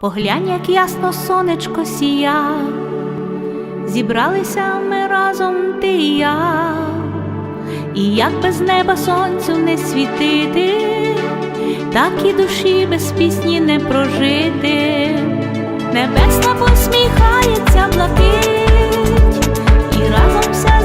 Поглянь, як ясно сонечко сія, зібралися ми разом ти і я, і як без неба сонцю не світити, так і душі без пісні не прожити, небесна посміхається блакить, і разом вся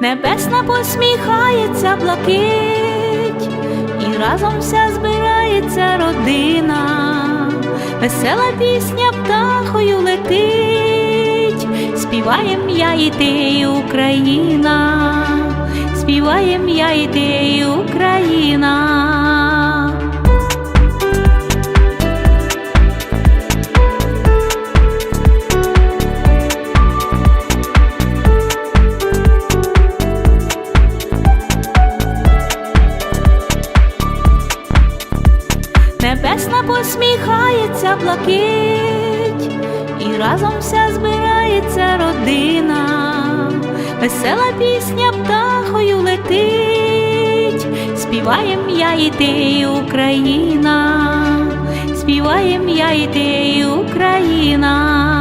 Небесна посміхається блакить, і разом вся збирається родина, весела пісня птахою летить, співаєм я і ти, Україна, співаєм я і ти, Україна. Посміхається блакить, і разом вся збирається родина, весела пісня птахою летить, співаєм я і ти, Україна, співаєм я і ти, Україна.